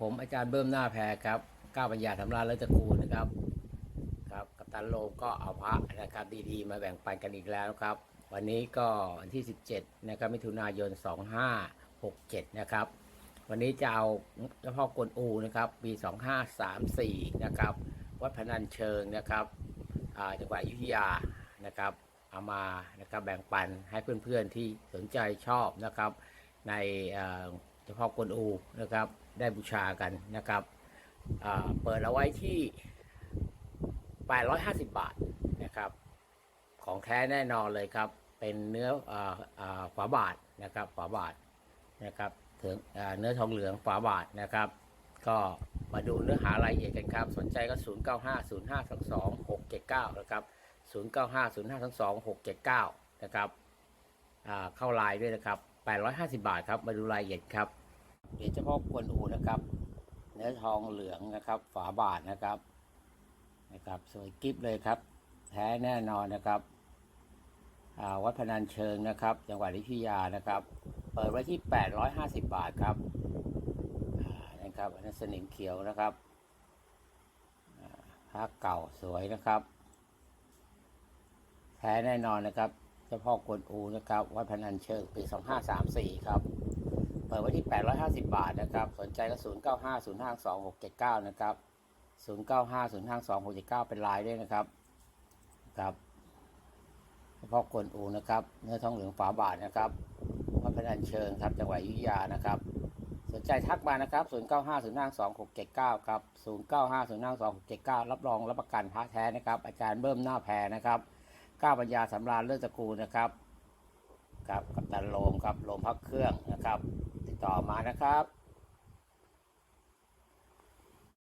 ผมอาจารย์เบิ้มหน้าแพรครับก้าวปัญญาธรรมราชเลตะกูลนะครับ ครับกัปตันโลมก็เอาพระนะครับดีๆ มาแบ่งปันกันอีกแล้วครับ วันนี้ก็วันที่ 17 นะครับมิถุนายน 2567 นะครับ วันนี้จะเอาเจ้าพ่อกวนอูนะครับปี2534 นะครับ วัดพนัญเชิงนะครับจังหวัดอยุธยานะครับเอามานะครับแบ่งปันให้เพื่อนๆที่สนใจชอบนะครับใน จ้าพ่อกวนอูนะครับ ได้บูชากันนะครับเปิดเอาไว้ที่ 850 บาทนะครับ ของแท้แน่นอนเลยครับ เป็นเนื้อออฝาบาทนะครับฝาบาทนะครับถึงเนื้อทองเหลืองฝาบาทนะครับ ก็มาดูเนื้อหารายละเอียดกันครับ สนใจก็ 0 9 5 0 5 2 2 6 7 9 นะครับ 0 9 5 0 5 2 2 6 7 9 นะครับเข้าไลน์ด้วยนะครับ 850 บาทครับ มาดูรายละเอียดครับเหรียญเฉพาะกวนอูนะครับ เนื้อทองเหลืองนะครับ ฝาบาทนะครับ นะครับ สวยกิฟเลยครับ แท้แน่นอนนะครับวัดพนัญเชิงนะครับ จังหวัดอยุธยานะครับ เปิดไว้ที่ 850 บาทครับนะครับอันนั้นสนิมเขียวนะครับผ้าเก่าสวยนะครับ แท้แน่นอนนะครับ จ้าพ่อกวนอูนะครับวัดพนัญเชิงปี 2534 ครับ เปิดไว้ที่ 850 บาทนะครับ สนใจก็ 0 9 5 0 5 2 6 7 9 นะครับ 0 9 5 0 5 2 6 7 9 เป็นลายด้วยนะครับครับเฉพาะกวนอูนะครับเนื้อทองเหลืองฝาบาทนะครับวัดพนัญเชิงครับจังหวัดยุธยานะครับ สนใจทักมานะครับ 0 9 5 0 5 2 6 7 9 ครับ 0 9 5 0 5 2 6 7 9 รับรองรับประกันพระแท้นะครับ อาจารย์เบิ้มหน้าแพรนะครับ ก้าวปัญญาสำราญเลิศตระกูลนะครับครับกับตันโลมครับโลมพักเครื่องนะครับ ติดต่อมานะครับ